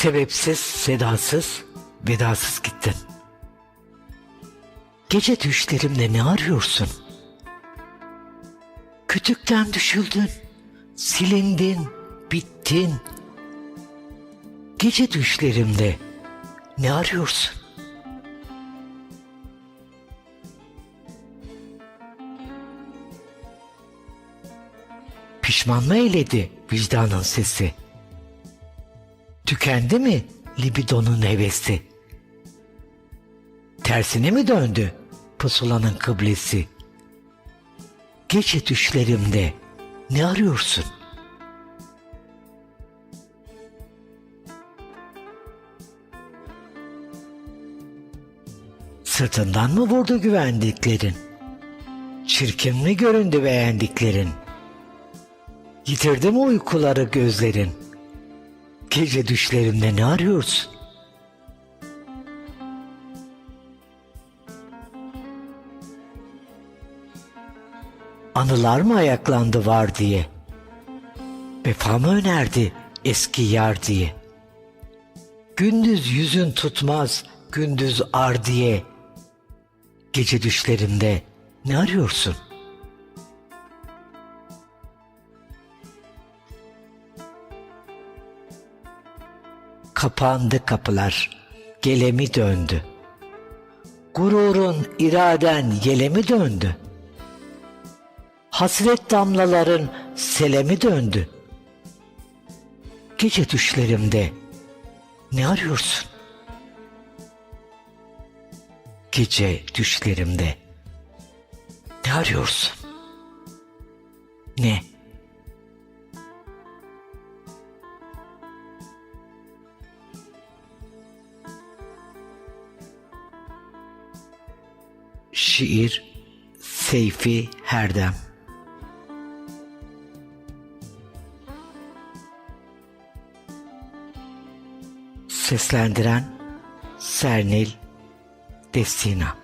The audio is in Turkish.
Sebepsiz, sedasız, vedasız gittin. Gece düşlerimde ne arıyorsun? Kütükten düşüldün, silindin, bittin. Gece düşlerimde ne arıyorsun? Pişman mı eyledi vicdanın sesi? Tükendi mi libidonun hevesi? Tersine mi döndü pusulanın kıblesi? Gece düşlerimde ne arıyorsun? Sırtından mı vurdu güvendiklerin? Çirkin mi göründü beğendiklerin? Yitirdi mi uykuları gözlerin? Gece düşlerimde ne arıyorsun? Anılar mı ayaklandı var diye? Vefa mı önerdi eski yar diye? Gündüz yüzün tutmaz, gündüz ar diye. Gece düşlerimde ne arıyorsun? Kapandı kapılar, gelemi döndü. Gururun, iraden yelemi döndü. Hasret damlaların selemi döndü. Gece düşlerimde ne arıyorsun? Gece düşlerimde ne arıyorsun? Ne? Şiir Seyfi Herdem. Seslendiren Sernil Destina